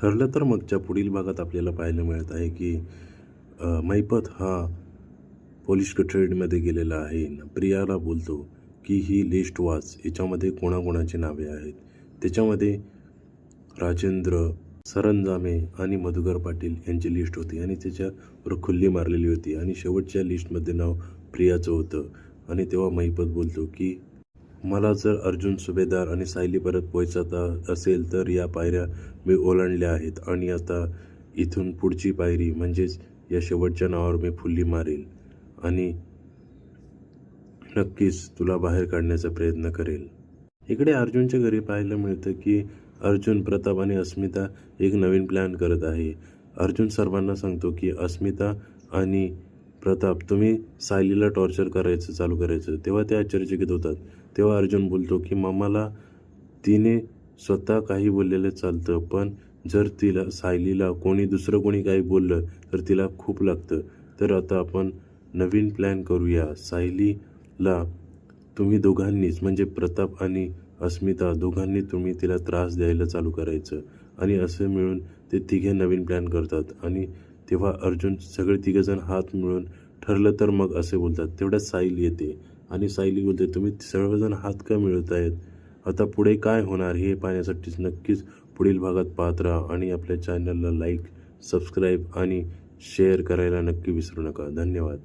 ठरलं तर मगच्या पुढील भागात आपल्याला पाहायला मिळत आहे की मैपत हा पोलिश कस्टडीमध्ये गेलेला आहे. प्रियाला बोलतो की ही लिस्ट वाच. याच्यामध्ये कोणाकोणाची नावे आहेत? त्याच्यामध्ये राजेंद्र सरंजामे आणि मधुकर पाटील यांची लिस्ट होती आणि त्याच्यावर खुल्ली मारलेली होती. आणि शेवटच्या लिस्टमध्ये नाव प्रियाचं होतं. आणि तेव्हा महिपत बोलतो की मला जर अर्जुन सुभेदार आणि सायली परत पोहोचत असेल तर या पायऱ्या मी ओलांडल्या आहेत आणि आता इथून पुढची पायरी म्हणजेच या शेवटच्या नावावर मी फुल्ली मारेल आणि नक्कीच तुला बाहेर काढण्याचा प्रयत्न करेल. इकडे अर्जुनच्या घरी पाहायला मिळतं की अर्जुन प्रताप आणि अस्मिता एक नवीन प्लॅन करत आहे. अर्जुन सर्वांना सांगतो की अस्मिता आणि प्रताप तुम्ही सायलीला टॉर्चर करायचं चालू करायचं. तेव्हा ते आश्चर्यचकित होतात. तेव्हा अर्जुन बोलतो की मामाला तिने स्वतः काही बोललेलं चालतं पण जर तिला सायलीला कोणी दुसरं कोणी काही बोललं तर तिला खूप लागतं. तर आता आपण नवीन प्लॅन करूया. सायलीला तुम्ही दोघांनीच म्हणजे प्रताप आणि अस्मिता दोघांनी तुम्ही तिला त्रास द्यायला चालू करायचं. आणि असं मिळून ते तिघे नवीन प्लॅन करतात. आणि तेव्हा अर्जुन सगळे तिघजण हात मिळून ठरलं तर मग असे बोलतात तेवढ्यात साईल येते. आणि सायली बोलते तुम्ही सर्वजण हात का मिळवत आहेत आता पुढे काय होणार हे पाहण्यासाठीच नक्कीच पुढील भागात पाहत राहा आणि आपल्या चॅनलला लाईक सबस्क्राईब आणि शेअर करायला नक्की विसरू नका. धन्यवाद.